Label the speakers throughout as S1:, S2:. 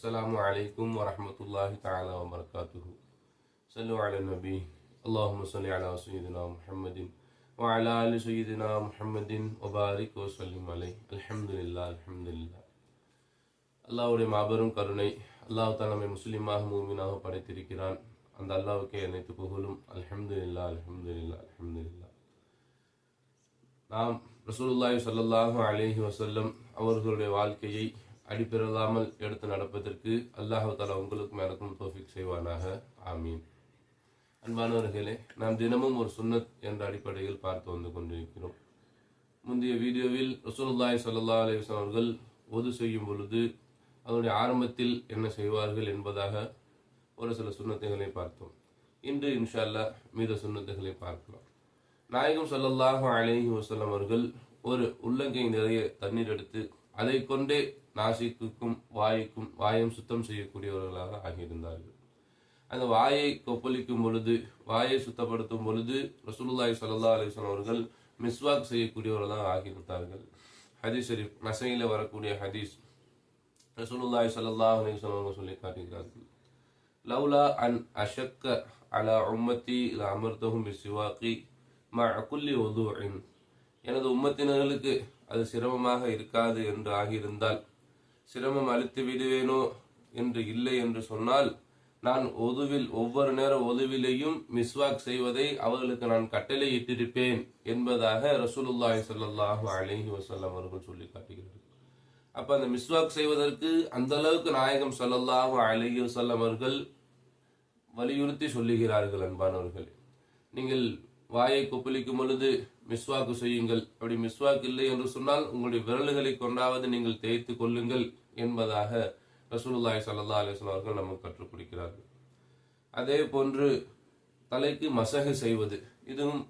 S1: السلام عليكم ورحمة الله تعالى وبركاته صلوا على النبي اللهم صل على سيدنا محمد وعلى آل سيدنا محمد وبارك وسلم عليه الحمد لله الحمد لله அல்லாஹ்வுடைய மாபெரும் கருணை அல்லாஹ் தான் நம்மை முஸ்லீமாக மூமினாக படைத்திருக்கிறான் அந்த அல்லாஹ்வுக்கே அனைத்து புகழும் அல்ஹம்துலில்லாஹ் அல்ஹம்துலில்லாஹ் அல்ஹம்துலில்லாஹ் நாம் ரசூலுல்லாஹி ஸல்லல்லாஹு அலைஹி வஸல்லம் அவர்களுடைய வாழ்க்கையை அடிப்பெறலாமல் எடுத்து நடப்பதற்கு அல்லாஹ் தாலா உங்களுக்கும் எனக்கும் தோஃபிக் செய்வானாக. ஆமீன். அன்பானவர்களே நாம் தினமும் ஒரு சுன்னத் என்ற அடிப்படையில் பார்த்து வந்து கொண்டிருக்கிறோம். முந்தைய வீடியோவில் ரசூலுல்லாய் சல்லா அலைஹி அவர்கள் ஒது செய்யும் பொழுது அதனுடைய ஆரம்பத்தில் என்ன செய்வார்கள் என்பதாக ஒரு சில சுண்ணத்துகளை பார்த்தோம். இன்று இன்ஷா அல்லாஹ் மீத சுண்ணத்துகளை பார்க்கலாம். நாயகம் ஸல்லல்லாஹு அலேஹி வசலம் அவர்கள் ஒரு உள்ளங்கை நிறைய தண்ணீர் எடுத்து அதை கொண்டே நாசிக்குக்கும் வாய்க்கும் வாயம் சுத்தம் செய்யக்கூடியவர்களாக ஆகியிருந்தார்கள். அந்த வாயை கொப்பளிக்கும் பொழுது வாயை சுத்தப்படுத்தும் பொழுது ரசூலுல்லாய் சல்லா அலைஹி அவர்கள் மிஸ்வாக் செய்யக்கூடியவர்களாக ஆகியிருந்தார்கள் ஹதீஸ் ஷரீஃப் நசையில வரக்கூடிய ஹதீஸ் ரசூலுல்லாய் சல்லா அலைஹி வஸல்லம் அவர்கள் சொல்லி காட்டுகிறார்கள். லவ்லா அன் அஷக்க அலா உம்மத்தி ல அமர்த்தஹும் பிசிவாக்கி மா குல்லி ஒதுவின் எனது உம்மத்தினர்களுக்கு அது சிரமமாக இருக்காது என்று ஆகியிருந்தால் சிரமம் அளித்து விடுவேனோ என்று இல்லை என்று சொன்னால் நான் ஒதுவில் ஒவ்வொரு நேர ஒதுவிலையும் மிஸ்வாக் செய்வதை அவர்களுக்கு நான் கட்டளை இட்டிருப்பேன் என்பதாக ரசூலுல்லாய் ஸல்லல்லாஹு அலைஹி வசல்லாம் அவர்கள் சொல்லி காட்டுகிறார்கள் அப்ப அந்த மிஸ்வாக் செய்வதற்கு அந்த அளவுக்கு நாயகம் ஸல்லல்லாஹு அலஹி வஸல்லம் அவர்கள் வலியுறுத்தி சொல்லுகிறார்கள் அன்பானவர்களே. நீங்கள் வாயை கொப்பளிக்கும் பொழுது மிஸ்வாக்கு செய்யுங்கள். அப்படி மிஸ்வாக் இல்லை என்று சொன்னால் உங்களுடைய விரல்களை கொண்டாவது நீங்கள் தேய்த்து கொள்ளுங்கள் என்பதாக ரசூலுல்லாய் சல்லா அலிஸ்லாம் அவர்கள் நமக்கு கற்றுக் கொடுக்கிறார்கள். அதே போன்று தலைக்கு மசகு செய்வது இதுவும்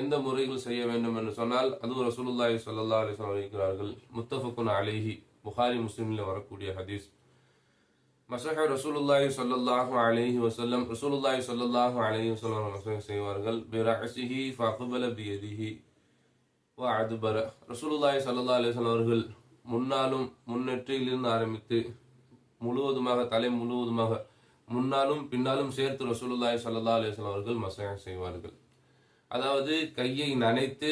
S1: எந்த முறையில் செய்ய வேண்டும் என்று சொன்னால் அதுவும் ரசூலுல்லாய் சல்லா அலிஸ்லாம் இருக்கிறார்கள் முத்தஃபக்குன் அலேஹி புகாரி முஸ்லீமில் வரக்கூடிய ஹதீஸ். மசஹ ரசூலுல்லாஹி ஸல்லல்லாஹு அலைஹி வஸல்லம் ரசூலுல்லாஹி ஸல்லல்லாஹு அலைஹி வஸல்லம் மசஹ செய்வார்கள். பிரஅஸிஹி ஃபஅக்பல பியதிஹி வ அத்பர. ரசூலுல்லாஹி ஸல்லல்லாஹு அலைஹி வஸல்லம் அவர்கள் முன்னாலும் முன்னெற்றியிலிருந்து ஆரம்பித்து முழுவதுமாக தலை முழுவதுமாக முன்னாலும் பின்னாலும் சேர்த்து ரசூலுல்லாஹி ஸல்லல்லாஹு அலைஹி வஸல்லம் அவர்கள் மசஹ செய்வார்கள். அதாவது கையை நனைத்து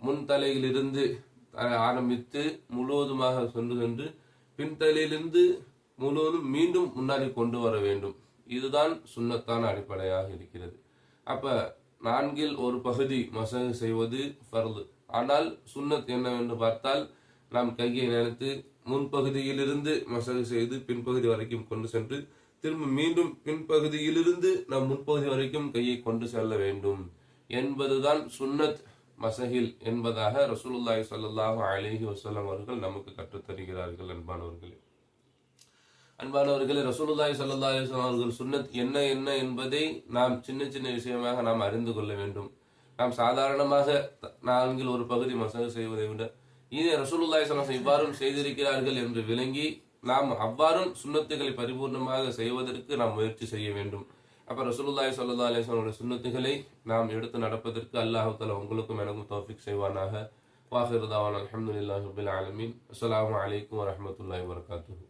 S1: முன் தலையிலிருந்து ஆரம்பித்து முழுவதுமாக சென்று சென்று பின்தலையிலிருந்து முழுவதும் மீண்டும் முன்னாடி கொண்டு வர வேண்டும். இதுதான் சுண்ணத்தான அடிப்படையாக இருக்கிறது. அப்ப நான்கில் ஒரு பகுதி மசகு செய்வது ஃபர்து. ஆனால் சுன்னத் என்னவென்று பார்த்தால் நாம் கையை நினைத்து முன்பகுதியிலிருந்து மசகு செய்து பின்பகுதி வரைக்கும் கொண்டு சென்று திரும்ப மீண்டும் பின்பகுதியிலிருந்து நாம் முன்பகுதி வரைக்கும் கையை கொண்டு செல்ல வேண்டும். என்பதுதான் சுன்னத் மசகில் என்பதாக ரசூலுல்லாய் ஸல்லல்லாஹு அலைஹி வசலம் அவர்கள் நமக்கு கற்றுத் தருகிறார்கள் அன்பானவர்களே. அன்பானவர்களே ரசூலுல்லாஹி ஸல்லல்லாஹு அலைஹி வஸல்லம் அவர்கள் சுன்னத் என்ன என்ன என்பதை நாம் சின்ன சின்ன விஷயமாக நாம் அறிந்து கொள்ள வேண்டும். நாம் சாதாரணமாக நான்கில் ஒரு பகுதி மசாஜ் செய்வதை விட இதே ரசூலுல்லாஹி ஸல்லல்லாஹு இவ்வாறும் செய்திருக்கிறார்கள் என்று விளங்கி நாம் அவ்வாறும் சுன்னத்துகளை பரிபூர்ணமாக செய்வதற்கு நாம் முயற்சி செய்ய வேண்டும். அப்ப ரசூலுல்லாஹி ஸல்லல்லாஹு அலைஹி வஸல்லம் சுன்னத்துகளை நாம் எடுத்து நடப்பதற்கு அல்லாஹ் தஆலா உங்களுக்கும் எனக்கும் தௌஃபீக் செய்வானாக. வாஹிர் தாவான் அல்ஹம்துலில்லாஹி ரப்பில் ஆலமீன். அஸ்ஸலாமு அலைக்கும் வரஹ்மத்துல்லாஹி வபரகாத்துஹு.